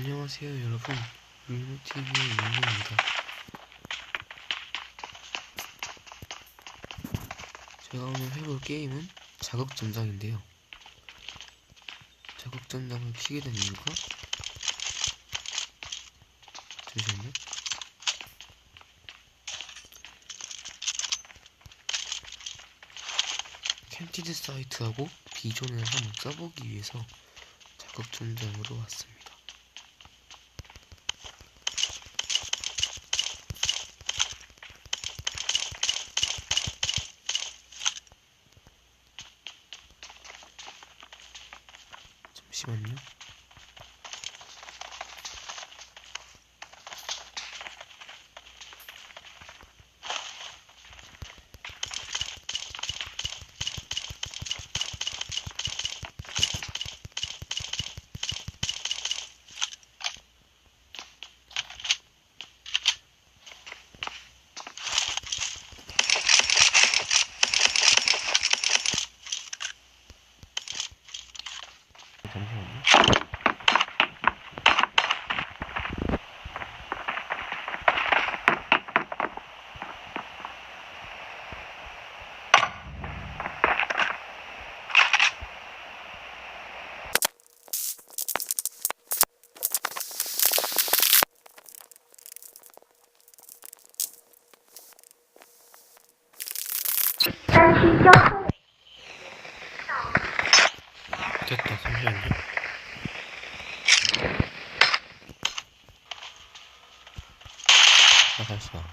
안녕하세요 여러분. 룰루TV의 윤우입니다. 제가 오늘 해볼 게임은 자극전장인데요. 자극전장을 키게 된 이유가? 잠시만요. 캔티드 사이트하고 비존을 한번 써보기 위해서 자극전장으로 왔습니다 잠시 만요. 잠시만요. 됐다, 잠시만요. 아, 잠시만.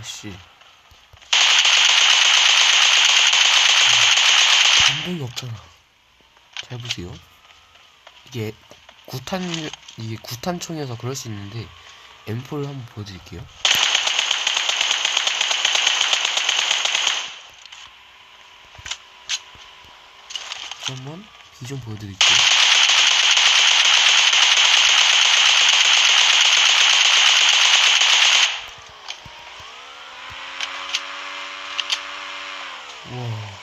아씨. 반동이 없잖아. 잘 보세요. 이게 구탄, 이게 구탄총이어서 그럴 수 있는데, M4를 한번 보여드릴게요. 한번 비 좀 보여드릴게요. 우와.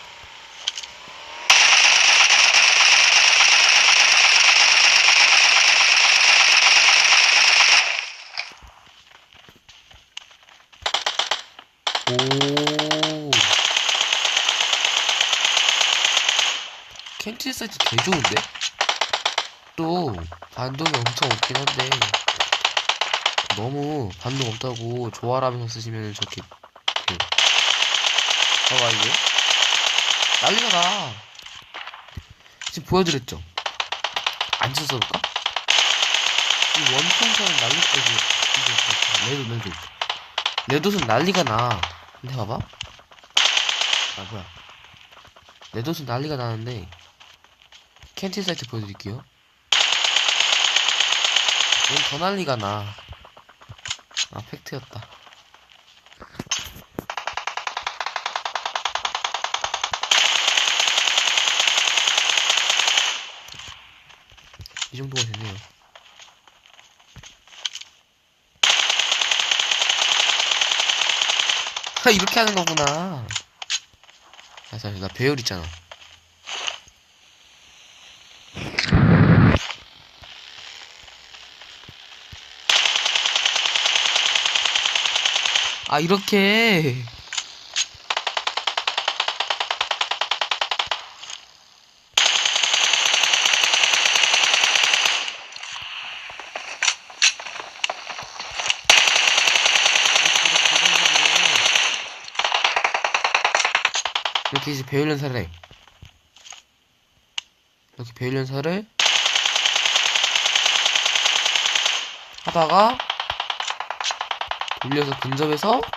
오. 캔티 사이트 개 좋은데? 또 반동이 엄청 없긴 한데. 너무 반동 없다고 조화라면서 쓰시면 저렇게 그 봐봐 이게. 난리가 나 지금 보여드렸죠? 안 써볼까? 이 원통선은 난리 이거 레드 레드. 레드는 난리가 나. 근데 봐봐. 아 뭐야. 레드는 난리가 나는데 캔티 사이트 보여드릴게요. 이건 더 난리가 나. 아, 팩트였다. 이 정도가 됐네요. 아, 이렇게 하는 거구나. 아, 잠시, 나 배열 있잖아. 아 이렇게. 이렇게 이제 배율 연사를 해 이렇게 배율 연사를 하다가 돌려서 근접해서